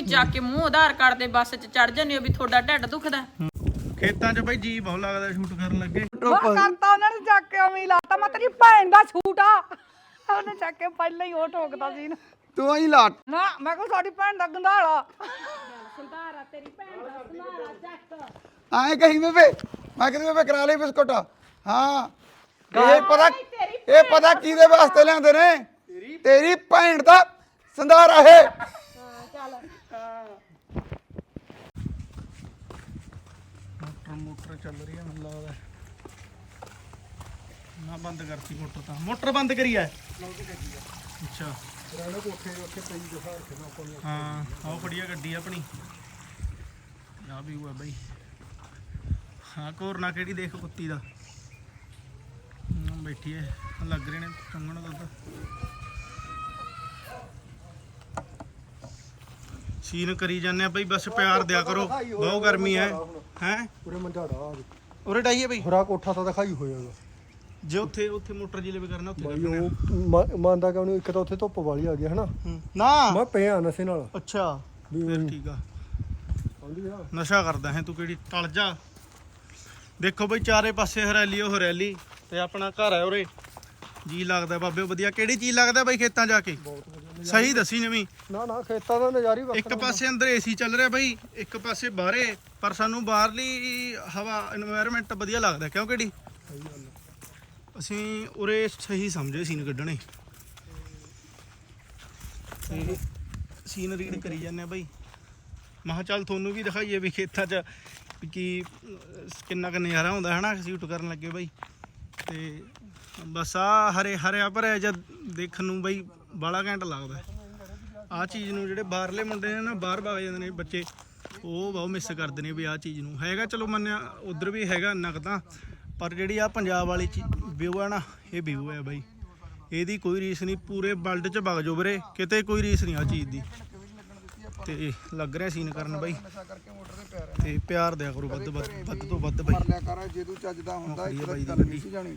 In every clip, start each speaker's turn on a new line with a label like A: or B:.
A: ਵੀ ਚੱਕ ਕੇ ਮੂੰਹ ਆਧਾਰ ਕਾਰਡ ਦੇ ਬੱਸ 'ਚ ਚੜ ਜਾਂਦੇ ਹੋ ਵੀ ਤੁਹਾਡਾ ਢਿੱਡ ਦੁਖਦਾ
B: ਖੇਤਾਂ 'ਚ ਬਈ ਜੀ ਬਹੁਤ ਲੱਗਦਾ ਸ਼ੂਟ ਕਰਨ ਲੱਗੇ।
C: ਮੈਂ ਕਰਤਾ ਉਹਨਾਂ ਨੇ ਚੱਕ ਕੇ ਹੀ ਲਾਤਾ ਮੈਂ ਤੇਰੀ ਭੈਣ ਦਾ ਛੂਟ ਆ। ਉਹਨੇ ਚੱਕ ਕੇ ਪਹਿਲਾਂ ਹੀ ਉਹ ਠੋਕਦਾ ਸੀ ਇਹਨੂੰ।
D: ਤੂੰ ਹੀ ਲਾਟ।
C: ਨਾ ਮੈਂ ਕਿਹਾ ਸਾਡੀ ਭੈਣ ਦਾ ਗੰਧਾਲਾ।
D: ਆਏ ਕਹੀ ਬੇਬੇ ਮੈਂ ਕਿਹਾ ਬੇਬੇ ਕਰਾ ਲਈ ਬਿਸਕੁਟ। ਹਾਂ। ਇਹ ਪਤਾ ਇਹ ਪਤਾ ਕਿਹਦੇ ਵਾਸਤੇ ਲਿਆਂਦੇ ਨੇ? ਤੇਰੀ ਭੈਣ ਦਾ ਸੰਧਾਰਾ ਹੈ
B: ਮੋਟਰ ਮੋਟਰ ਚੱਲ ਰਹੀ ਹੈ ਮੈਨੂੰ ਲੱਗਦਾ ਨਾ ਬੰਦ ਕਰਤੀ ਮੋਟਰ ਤਾਂ। ਮੋਟਰ ਬੰਦ ਕਰੀ ਐ ਅੱਛਾ। ਹਾਂ ਆਹ ਖੜੀ ਆ ਗੱਡੀ ਆਪਣੀ। ਆ ਵੀ ਹੋਇਆ ਬਈ। ਹਾਂ ਕੋਰਨਾ ਕਿਹੜੀ ਦੇਖ ਕੁੱਤੀ ਦਾ। ਹਮ, ਬੈਠੀ ਐ। ਲੱਗ ਰਹੇ ਨੇ ਚੰਗਣ ਦੁੱਧ ਸੀਨ ਕਰੀ ਜਾਂਦੇ ਆ ਬਈ ਬਸ ਪਿਆਰ ਦਿਆ ਕਰੋ। ਬਹੁਤ ਗਰਮੀ ਹੈ। ਹੈ?
E: ਪੂਰੇ ਮੰਝਾੜਾ
B: ਉਰੇ ਡਾਈਏ ਬਈ।
E: ਹੋਰਾ ਕੋਠਾ ਤਾਂ ਦਿਖਾਈ ਹੋਇਆਗਾ
B: ਜੇ ਉੱਥੇ ਉੱਥੇ ਮੋਟਰ ਜਿਲੇ ਵੀ ਕਰਨਾ ਉੱਥੇ
E: ਬਾਈ
B: ਕਰਨਾ
E: ਉਹ ਮ- ਮੰਨਦਾ ਕਿ ਉਹਨੂੰ ਇੱਕ ਤਾਂ ਉੱਥੇ ਧੁੱਪ ਵਾਲੀ ਆ ਗਈ ਹਨਾ?
B: ਹੂੰ। ਨਾ!
E: ਮੈਂ ਪਿਆ ਨਸੇ ਨਾਲ।
B: ਅੱਛਾ।
E: ਵੀ
B: ਫਿਰ ਠੀਕ ਆ। ਨਸ਼ਾ ਕਰਦਾ ਹੈ ਤੂੰ ਕਿਹੜੀ ਟਲ ਜਾ। ਦੇਖੋ ਬਈ ਚਾਰੇ ਪਾਸੇ ਹਰਿਆਲੀ ਉਹ ਹਰਿਆਲੀ। ਤੇ ਆਪਣਾ ਘਰ ਹੈ ਉਰੇ। ਜੀ ਲੱਗਦਾ ਬਾਬੇ ਵਧੀਆ। ਕਿਹੜੀ ਚੀਜ਼ ਲੱਗਦਾ ਬਈ ਖੇਤਾਂ ਜਾ ਕੇ? ਸਹੀ ਦੱਸੀ ਨਵੀਂ।
E: ਨਾ ਨਾ ਖੇਤਾਂ ਦਾ ਨਜ਼ਾਰਾ ਵੱਖਰਾ
B: ਇੱਕ ਪਾਸੇ ਅੰਦਰ ਏਸੀ ਚੱਲ ਰਿਹਾ ਬਈ ਇੱਕ ਪਾਸੇ ਬਾਹਰੇ ਪਰ ਸਾਨੂੰ ਬਾਹਰਲੀ ਹਵਾ এনवायरमेंट ਵਧੀਆ ਲੱਗਦਾ ਕਿਉਂ ਕਿਹੜੀ? ਅਸੀਂ ਉਰੇ ਸਹੀ ਸਮਝੇ ਸੀਨ ਕੱਢਣੇ। ਸੀਨ ਰੀਡ ਕਰੀ ਜਾਂਦੇ ਆ ਬਈ। ਮਹਾ ਚੱਲ ਤੁਹਾਨੂੰ ਵੀ ਦਿਖਾਈਏ ਵੀ ਖੇਤਾਂ 'ਚ ਕਿ ਕਿੰਨਾ ਕੁ ਨਜ਼ਾਰਾ ਹੁੰਦਾ ਹੈ ਨਾ ਸ਼ੂਟ ਕਰਨ ਲੱਗੇ ਬਈ। ਤੇ ਬਸ ਆ ਹਰੇ ਹਰਿਆ ਭਰਿਆ ਜਦ ਦੇਖਣ ਨੂੰ ਬਈ ਬੜਾ ਘੈਂਟ ਲੱਗਦਾ। ਆ ਚੀਜ਼ ਨੂੰ ਜਿਹੜੇ ਬਾਹਰਲੇ ਮੁੰਡੇ ਨੇ ਨਾ ਬਾਹਰ ਭੱਜ ਜਾਂਦੇ ਨੇ ਬੱਚੇ ਉਹ ਬਹੁਤ ਮਿਸ ਕਰਦੇ ਨੇ ਵੀ ਆ ਚੀਜ਼ ਨੂੰ। ਹੈਗਾ ਚਲੋ ਮੰਨਿਆ ਉਧਰ ਵੀ ਹੈਗਾ ਤਾਂ ਪਰ ਜਿਹੜੀ ਆ ਪੰਜਾਬ ਵਾਲੀ ਵਿਊ ਆ ਨਾ ਇਹ ਵਿਊ ਹੈ ਬਾਈ। ਇਹਦੀ ਕੋਈ ਰੀਸ ਨਹੀਂ ਪੂਰੇ ਵਰਲਡ 'ਚ ਵਗ ਜੋ ਵੀਰੇ ਕਿਤੇ ਕੋਈ ਰੀਸ ਨਹੀਂ ਆ ਚੀਜ਼ ਦੀ। ਤੇ ਲੱਗ ਰਿਹਾ ਸੀਨ ਕਰਨ ਬਾਈ। ਤੇ ਪਿਆਰ ਦਿਆ ਕਰੋ ਵੱਧ ਵੱਧ ਵੱਧ ਤੋਂ ਵੱਧ ਬਾਈ।
D: ਕਰ ਜੇ ਤੂੰ ਚੱਜਦਾ ਹੁੰਦਾ ਇੱਕ
B: ਗੱਡੀ।
D: ਨਹੀਂ ਸੀ ਜਾਣੀ।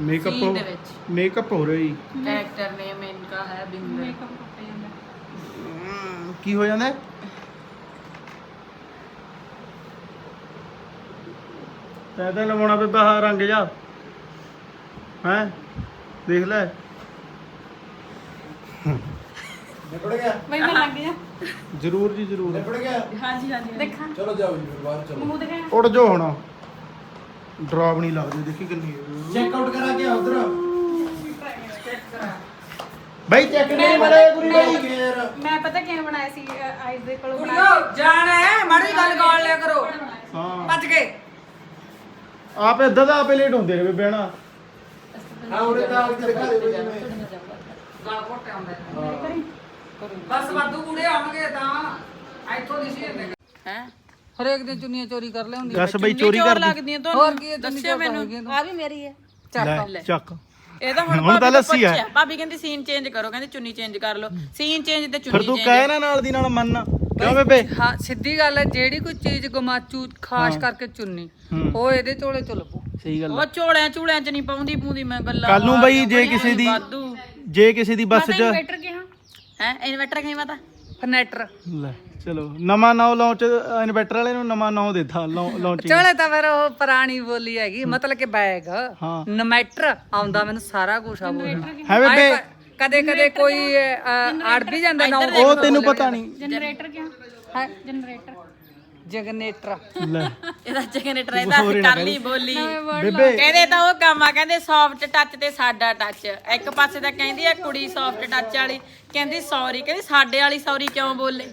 A: ਮੇਕਅਪ
B: ਦੇ
A: ਵਿੱਚ।
B: ਮੇਕਅਪ ਹੋ ਰਿਹਾ
A: ਜੀ। hmm. ਨੇਮ ਇਨਕਾ ਹੈ
F: ਬਿੰਦਰ। ਮੇਕਅਪ ਹੋ ਜਾਂਦਾ।
B: hmm, ਕੀ ਹੋ ਜਾਂਦਾ? ਹੈ? ਲਵਾਉਣਾ ਬੇਬਾ ਆਹ ਰੰਗ ਜਾ ਹੈ? ਦੇਖ ਲੈ।
F: ਨਿਬੜ ਗਿਆ। ਬਈ ਮੈਂ
B: ਲੱਗ ਗਿਆ। ਜ਼ਰੂਰ
A: ਜੀ ਜ਼ਰੂਰ। ਨਿਬੜ
F: ਗਿਆ। ਹਾਂਜੀ ਹਾਂਜੀ ਦੇਖਾਂ ਚਲੋ ਜਾਓ ਜੀ ਬਾਹਰ ਚਲੋ।
B: ਉੱਡ ਜੋ ਹੁਣ। ਡ੍ਰੌਪ ਨਹੀਂ ਲੱਗਦੀ ਦੇਖੀ ਕਿੰਨੀ
D: ਚੈੱਕ ਆਊਟ ਕਰਾ ਕੇ ਉਧਰ।
B: ਬਾਈ ਚੈੱਕ ਨਹੀਂ ਮਰੇ ਗੁਰੀ ਬਾਈ।
F: ਕੇਰ ਮੈਂ ਪਤਾ ਕਿਵੇਂ ਬਣਾਇਆ ਸੀ ਆਈਜ਼ ਦੇ ਕੋਲ ਬਣਾ ਕੁੜੀਓ
C: ਜਾਣ ਹੈ ਮਾੜੀ ਗੱਲ ਗਾਲ ਲਿਆ ਕਰੋ।
B: ਹਾਂ।
C: ਭੱਜ ਗਏ
B: ਆਪ ਇਦਾਂ ਦਾ ਆਪੇ ਲੇਟ ਹੁੰਦੇ ਨੇ ਬੇਬੇ ਹਨਾ
D: ਹਾਂ ਉਹਦੇ ਨਾਲ ਤੇਰੇ ਘਰੇ ਕੋਈ ਜਿਵੇਂ
C: ਗਾਲ ਘੋਟੇ ਆਉਂਦਾ ਬਸ ਵਾਧੂ ਕੂੜੇ ਆਉਣਗੇ ਤਾਂ ਇੱਥੋਂ ਦੀ ਸੀ
A: ਹੈ?
C: ਹਰੇਕ ਦਿਨ ਚੁੰਨੀਆਂ ਚੋਰੀ ਕਰ ਲੈ ਹੁੰਦੀ
B: ਦੱਸ ਬਈ ਚੋਰੀ
A: ਚੋਰ
B: ਕਰਦੀ।
A: ਲੱਗਦੀਆਂ
C: ਹੋਰ ਕੀ ਹੈ, ਤੁਹਾਨੂੰ
A: ਮੈਨੂੰ। ਆ ਵੀ ਮੇਰੀ ਹੈ
B: ਲੈ ਚੱਕ।
A: ਇਹ ਹੁਣ
B: ਹੁਣ ਤਾਂ ਲੱਸੀ
A: ਆ। ਭਾਬੀ ਕਹਿੰਦੀ ਸੀਨ ਚੇਂਜ ਕਰੋ ਕਹਿੰਦੀ ਚੁੰਨੀ ਚੇਂਜ ਕਰ ਲਓ। ਸੀਨ ਚੇਂਜ ਤੇ
B: ਫਿਰ ਤੂੰ ਕਹਿ ਨਾ ਨਾਲ ਦੀ ਨਾਲ ਮੰਨ। ਕਿਉਂ ਬੇਬੇ?
C: ਹਾਂ ਸਿੱਧੀ ਗੱਲ ਹੈ ਜਿਹੜੀ ਕੋਈ ਚੀਜ਼ ਗਮਾਚੂ ਖਾਸ ਕਰਕੇ ਚੁੰਨੀ ਉਹ ਇਹਦੇ ਝੋਲੇ ਚ ਲੱਭੂ।
B: ਸਹੀ ਗੱਲ
A: ਉਹ ਝੋਲਿਆਂ ਝੂਲਿਆਂ ਚ ਨਹੀਂ ਪਾਉਂਦੀ ਪੂੰਦੀ ਮੈਂ ਗੱਲਾਂ।
B: ਕੱਲ ਨੂੰ ਬਈ ਜੇ ਕਿਸੇ ਦੀ ਜੇ ਕਿਸੇ ਦੀ ਬੱਸ 'ਚ
A: ਹੈ ਇਨਵਰਟਰ ਕਹੀਂ ਪਤਾ
C: ਫਨੈਟਰ
B: ਲੈ ਚਲੋ ਨਵਾਂ ਨੌ ਲਾਂਚ ਇਨਵਰਟਰ ਵਾਲੇ ਨੂੰ ਨਵਾਂ ਨੌ ਦਿੱਤਾ ਲਾਂਚਿੰਗ
C: ਚਲੋ ਤਾਂ ਫਿਰ ਉਹ ਪੁਰਾਣੀ ਬੋਲੀ ਹੈਗੀ ਮਤਲਬ ਕਿ ਬੈਗ
B: ਹਾਂ।
C: ਨਮੈਟਰ ਆਉਂਦਾ ਮੈਨੂੰ ਸਾਰਾ ਕੁਝ ਆ ਬੋਲਣਾ
B: ਹੈ ਬੇਬੇ।
C: ਕਦੇ ਕਦੇ ਕੋਈ ਅ, ਅੜ ਵੀ ਜਾਂਦਾ ਨਾ
B: ਉਹ ਤੈਨੂੰ ਪਤਾ ਨਹੀਂ।
F: ਜਨਰੇਟਰ ਕਿਆ? ਹੈ। ਜਨਰੇਟਰ
C: ਜਗਨੇਟਰ
B: ਲੈ।
A: ਇਹਦਾ ਜਨਰੇਟਰ ਇਹਦਾ ਕੱਲੀ ਬੋਲੀ।
B: ਬੇਬੇ।
A: ਕਹਿੰਦੇ ਤਾਂ ਉਹ ਕੰਮ ਆ ਕਹਿੰਦੇ ਸੌਫਟ ਟੱਚ ਤੇ ਸਾਡਾ ਟੱਚ ਇੱਕ ਪਾਸੇ ਤਾਂ ਕਹਿੰਦੀ ਆ ਕੁੜੀ ਸੌਫਟ ਟੱਚ ਵਾਲੀ ਕਹਿੰਦੀ ਸੌਰੀ ਕਹਿੰਦੀ ਸਾਡੇ ਵਾਲੀ ਸੌਰੀ ਕਿਉਂ ਬੋਲੇ?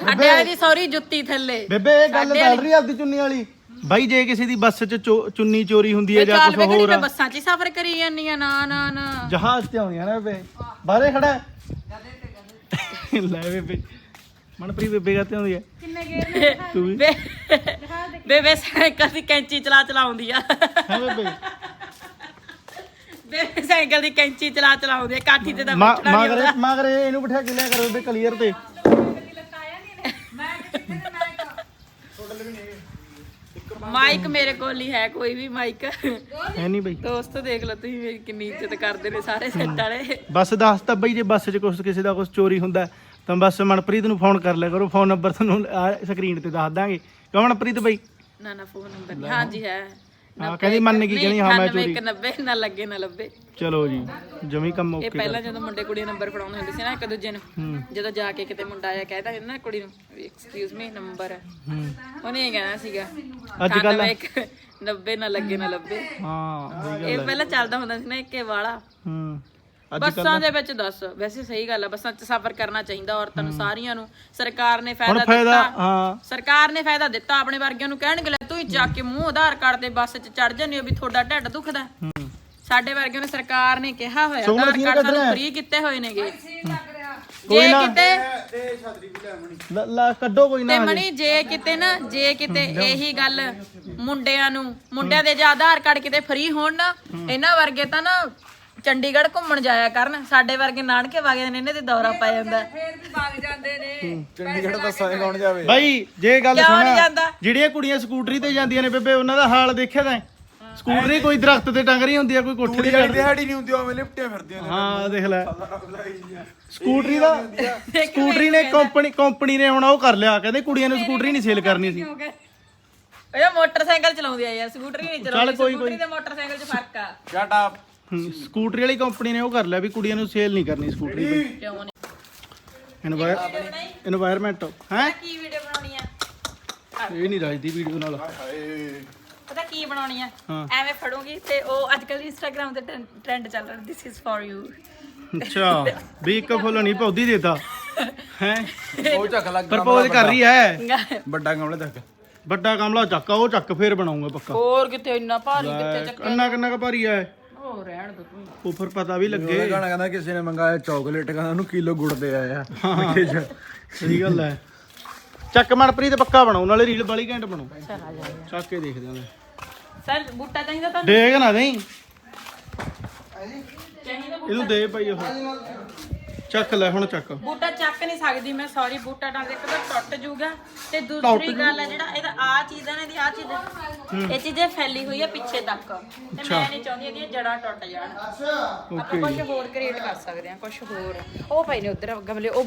A: ਸਾਡੇ ਵਾਲੀ ਦੀ ਸੌਰੀ ਜੁੱਤੀ ਥੱਲੇ।
B: ਬੇਬੇ ਇਹ ਗੱਲ ਚੱਲ ਰਹੀ ਆ ਆਪਦੀ ਚੁੰਨੀ ਵਾਲੀ। ਬਾਈ ਜੇ ਕਿਸੇ ਦੀ ਬੱਸ 'ਚ ਚੋ- ਚੁੰਨੀ ਚੋਰੀ ਹੁੰਦੀ ਹੈ ਜਾਂ
A: ਚੱਲ
B: ਕੁਝ
A: ਵੇ ਕਿਹੜੀ
B: ਹੋਰ
A: ਮੈਂ
B: ਆ,
A: ਬੱਸਾਂ 'ਚ ਹੀ ਸਫ਼ਰ ਕਰੀ ਜਾਂਦੀ ਆ ਨਾ ਨਾ ਨਾ।
B: ਜਹਾਜ਼ ਤੇ ਆਉਂਦੀਆਂ ਨਾ ਬੇਬੇ। ਬਾਹਰੇ ਖੜਾ। ਹੈ? ਲੈ ਬੇਬੇ। ਮਨਪ੍ਰੀਤ ਬੇਬੇ ਕਾਤੇ ਹੁੰਦੀ ਹੈ।
F: ਕਿੰਨੇ ਗੇਰ ਨੇ
B: ਤੂੰ ਵੀ।
A: ਬੇ- ਬੇਬੇ ਸਾਈਕਲ ਦੀ ਕੈਂਚੀ ਚਲਾ ਚਲਾਉਂਦੀ ਆ।
B: ਹੈ ਬੇਬੇ।
A: ਬੇਬੇ ਸਾਈਕਲ ਦੀ ਕੈਂਚੀ ਚਲਾ ਚਲਾਉਂਦੀ ਆ ਕਾਠੀ ਤੇ ਤਾਂ
B: ਮਾ-
A: ਪੁੱਛਣਾ ਨਹੀਂ
B: ਮਗਰੇ
A: ਹੁੰਦਾ
B: ਮਗਰੇ ਇਹਨੂੰ ਬਿਠਾ ਕੇ ਲਿਆ ਕਰੋ ਬੇਬੇ ਕਲੀਅਰ ਤੇ।
A: ਮਾਈਕ ਮੇਰੇ ਕੋਲ ਹੀ ਹੈ ਕੋਈ ਵੀ ਮਾਈਕ।
B: ਹੈ ਨਹੀਂ ਬਈ।
A: ਦੋਸਤੋ ਦੇਖ ਲਓ ਤੁਸੀਂ ਮੇਰੀ ਕਿੰਨੀ ਇੱਜ਼ਤ ਕਰਦੇ ਨੇ ਸਾਰੇ ਸੈੱਟ ਵਾਲੇ।
B: ਬਸ ਦੱਸ ਤਾਂ ਬਈ ਜੇ ਬੱਸ 'ਚ ਕੁਛ ਕਿਸੇ ਦਾ ਕੁਛ ਚੋਰੀ ਹੁੰਦਾ ਤਾਂ ਬਸ ਮਨਪ੍ਰੀਤ ਨੂੰ ਫੋਨ ਕਰ ਲਿਆ ਕਰੋ ਫੋਨ ਨੰਬਰ ਤੁਹਾਨੂੰ ਸਕਰੀਨ ਤੇ ਦੱਸ ਦਾਂਗੇ। ਕਿਉਂ ਮਨਪ੍ਰੀਤ ਬਈ?
A: ਨਾ ਨਾ ਫੋਨ ਨੰਬਰ ਹਾਂਜੀ ਹੈ।
B: ਹਾਂ ਕਹਿੰਦੀ ਮੰਨ ਗਈ ਕਹਿੰਦੀ ਹਾਂ ਮੈਂ ਚੋਰੀ।
A: 91 ਨਾ ਲੱਗੇ ਨਾ ਲੱਭੇ।
B: ਚਲੋ ਜੀ ਜਮੀ ਕੰਮ
A: ਇਹ
B: ਓਕੇ
A: ਪਹਿਲਾਂ ਜਦੋਂ ਮੁੰਡੇ ਕੁੜੀ ਨੰਬਰ ਫੜਾਉਂਦੇ ਹੁੰਦੇ ਸੀ ਨਾ ਇੱਕ ਦੂਜੇ ਨੂੰ ਜਦੋਂ ਜਾ ਕੇ ਕਿਤੇ ਮੁੰਡਾ ਆਇਆ ਕਹਿੰਦਾ ਨਾ ਕੁੜੀ ਨੂੰ ਐਕਸਕਿਊਜ਼ ਮੀ ਨੰਬਰ
B: ਹੂੰ।
A: ਉਹਨੇ ਇਹ ਕਹਿਣਾ ਸੀਗਾ
B: ਅੱਜ?
A: 91 90 ਨਾ ਲੱਗੇ ਨਾ ਲੱਭੇ।
B: ਹਾਂ
A: ਇਹ ਪਹਿਲਾਂ ਚੱਲਦਾ ਹੁੰਦਾ ਸੀ ਨਾ ਇੱਕੇ ਵਾਲਾ।
B: ਹੂੰ।
A: ਬੱਸਾਂ ਦੇ ਵਿੱਚ ਦੱਸ ਵੈਸੇ ਸਹੀ ਗੱਲ ਆ ਬੱਸਾਂ 'ਚ ਸਫ਼ਰ ਕਰਨਾ ਚਾਹੀਦਾ ਔਰਤਾਂ ਨੂੰ ਸਾਰੀਆਂ ਨੂੰ ਸਰਕਾਰ ਨੇ
B: ਹੁਣ
A: ਫਾਇਦਾ
B: ਫਾਇਦਾ
A: ਦਿੱਤਾ।
B: ਹਾਂ।
A: ਸਰਕਾਰ ਨੇ ਫਾਇਦਾ ਦਿੱਤਾ ਆਪਣੇ ਵਰਗਿਆਂ ਨੂੰ ਕਹਿਣਗੇ ਲੈ ਤੂੰ ਹੀ ਜਾ ਕੇ ਮੂੰਹ ਆਧਾਰ ਕਾਰਡ ਤੇ ਬੱਸ 'ਚ ਚੜ ਜਾਂਦੇ ਹੋ ਵੀ ਤੁਹਾਡਾ ਢਿੱਡ ਦੁਖਦਾ। ਸਾਡੇ ਵਰਗਿਆਂ ਨੂੰ ਸਰਕਾਰ ਨੇ ਕਿਹਾ ਹੋਇਆ
B: ਸੋਹਣਾ
A: ਆਧਾਰ
B: ਸੀਨ
A: ਕਾਰਡ
B: ਕੱਢ
A: ਸਾਨੂੰ
B: ਰਿਹਾ।
A: ਫ੍ਰੀ ਕੀਤੇ ਹੋਏ ਨੇਗੇ।
B: ਕੋਈ
A: ਜੇ
B: ਨਾ।
A: ਕਿਤੇ
B: ਲ- ਲਾ ਕੱਢੋ ਕੋਈ
A: ਤੇ
B: ਨਾ
A: ਮਣੀ ਜੇ ਕਿਤੇ ਨਾ ਜੇ ਕਿਤੇ ਇਹੀ ਗੱਲ ਮੁੰਡਿਆਂ ਨੂੰ ਮੁੰਡਿਆਂ ਦੇ ਜੇ ਆਧਾਰ ਕਾਰਡ ਕਿਤੇ ਫ੍ਰੀ ਹੋਣ ਨਾ ਇਹਨਾਂ ਵਰਗੇ ਤਾਂ ਨਾ ਚੰਡੀਗੜ੍ਹ ਘੁੰਮਣ ਜਾਇਆ ਕਰਨ ਸਾਡੇ ਵਰਗੇ ਨਾਨਕੇ ਵਾਗੇ ਨੇ ਇਹਨਾਂ ਦੇ ਦੌਰਾ ਪੈ ਜਾਂਦਾ।
B: ਬਾਈ ਜੇ ਗੱਲ
A: ਕਿਉਂ ਨਹੀਂ
B: ਸੁਣਾ
A: ਜਾਂਦਾ?
B: ਜਿਹੜੀਆਂ ਕੁੜੀਆਂ ਸਕੂਟਰੀ ਤੇ ਜਾਂਦੀਆਂ ਨੇ ਬੇਬੇ ਉਹਨਾਂ ਦਾ ਹਾਲ ਦੇਖਿਆ ਤਾਂ? ਸਕੂਟਰੀ ਕੋਈ ਦਰਖਤ ਤੇ ਟੰਗ ਰਹੀ ਹੁੰਦੀ ਆ ਕੋਈ ਕੋਠੇ ਤੇ ਚੜ੍ਹਦੀ।
D: ਦਿਹਾੜੀ ਨਹੀਂ ਹੁੰਦੀ ਉਵੇਂ ਲਿਪਟੀਆਂ ਫਿਰਦੀਆਂ ਨੇ।
B: ਹਾਂ ਦੇਖ ਲੈ। ਸਕੂਟਰੀ ਦਾ ਸਕੂਟਰੀ ਨੇ ਕੰਪਨੀ ਕੰਪਨੀ ਨੇ ਹੁਣ ਉਹ ਕਰ ਲਿਆ ਕਹਿੰਦੇ ਕੁੜੀਆਂ ਨੂੰ ਸਕੂਟਰੀ ਨਹੀਂ ਸੇਲ ਕਰਨੀ ਸੀ।
A: ਇਹ ਮੋਟਰਸਾਈਕਲ ਚਲਾਉਂਦੇ ਆ ਯਾਰ ਸਕੂਟਰੀ ਨਹੀਂ ਚਲਾਉਂਦੇ
B: ਕੋਈ-
A: ਸਕੂਟਰੀ ਤੇ ਮੋਟਰਸਾਈਕਲ 'ਚ ਫ਼ਰਕ ਆ।
D: ਸ਼ਟ ਅਪ
B: ਸਕੂਟਰੀ ਵਾਲੀ ਕੰਪਨੀ ਨੇ ਉਹ ਕਰ ਲਿਆ ਵੀ ਕੁੜੀਆਂ ਨੂੰ ਸੇਲ ਨਹੀਂ ਕਰਨੀ ਸਕੂਟਰੀ ਦੀ।
A: ਕਿਉਂ
B: ਹੈ?
A: ਕੀ ਵੀਡੀਓ ਬਣਾਉਣੀ ਆ?
B: ਇਹ ਨਹੀਂ ਰਾਜ ਵੀਡੀਓ ਨਾਲ।
A: ਪਤਾ ਕੀ ਬਣਾਉਣੀ ਆ? ਐਵੇਂ ਫੜੂਗੀ ਤੇ ਉਹ ਅੱਜ ਕੱਲ ਇੰਸਟਾਗ੍ਰam ਤੇ ਟ੍ਰੈਂਡ ਚੱਲ ਰਿਹਾ this is for you
B: ਅੱਛਾ ਵੀ ਇੱਕ ਫੁੱਲ ਨਹੀਂ ਪੌਦੀ ਦੇਤਾ। ਹੈ?
D: ਉਹ ਚੱਕ ਲੱਗ
B: ਪ੍ਰਪੋਜ਼ ਕਰ ਰਹੀ ਹੈ।
D: ਵੱਡਾ। ਗਮਲਾ ਚੱਕ।
B: ਵੱਡਾ ਕਮਲਾ ਚੱਕ ਉਹ ਚੱਕ ਫੇਰ ਬਣਾਉਂਗਾ ਪੱਕਾ।
A: ਹੋਰ ਕਿਤੇ ਇੰਨਾ ਭਾਰੀ ਕਿੱਥੇ ਚੱਕ
B: ਇੰਨਾ ਕਿੰਨਾ ਕੁ ਭਾਰੀ ਹੈ?
A: ਉਹ ਰਹਿਣ ਦੋ ਤੂੰ।
B: ਉਹ ਫਿਰ ਪਤਾ ਵੀ ਲੱਗੇ।
E: ਗਾਣਾ ਕਹਿੰਦਾ ਕਿਸੇ ਨੇ ਮੰਗਾਇਆ ਚਾਕਲੇਟ ਕਹਿੰਦਾ ਉਹਨੂੰ ਕਿਲੋ ਗੁੜ ਦੇ ਆਇਆ।
B: ਸਹੀ ਗੱਲ ਹੈ। ਚੱਕ ਮਨਪ੍ਰੀਤ ਪੱਕਾ ਬਣਾਉ ਨਾਲੇ ਰੀਲ ਵਾਲੀ ਘੈਂਟ ਬਣਾਉ
A: ਚਲ ਆ ਜਾ।
B: ਚੱਕ ਕੇ ਦੇਖਦੇ ਆਂ
A: ਸਰ ਬੂਟਾ ਚਾਹੀਦਾ ਤਾਂ
B: ਦੇਖ ਨਾ
A: ਚਾਹੀਦਾ ਬੂਟਾ?
B: ਇਹਨੂੰ ਦੇ ਭਾਈ ਉਹ। ਚੱਕ ਲੈ ਹੁਣ ਚੱਕ।
A: ਬੂਟਾ ਚੱਕ ਨਹੀਂ ਸਕਦੀ ਮੈਂ ਸੌਰੀ ਬੂਟਾ ਨਾਲ ਇੱਕ ਤਾਂ ਟੁੱਟ ਜੂਗਾ ਤੇ ਦੂਸਰੀ ਗੱਲ ਹੈ ਜਿਹੜਾ ਇਹਦਾ ਆ ਚੀਜ਼ ਹੈ ਨਾ ਇਹਦੀ ਆ ਚੀਜ਼ ਇਹ ਚੀਜ਼ ਫੈਲੀ ਹੋਈ ਹੈ ਪਿੱਛੇ ਤੱਕ। ਤੇ ਮੈਂ ਨਹੀਂ ਚਾਹੁੰਦੀ ਇਹਦੀਆਂ ਜੜਾਂ ਟੁੱਟ ਜਾਣ। ਆਪਾਂ ਕੁਝ ਹੋਰ ਕ੍ਰੀਏਟ ਕਰ ਸਕਦੇ ਹਾਂ ਕੁਝ ਹੋਰ। ਉਹ ਪਏ ਨੇ ਉਧਰ ਗਮਲੇ ਉਹ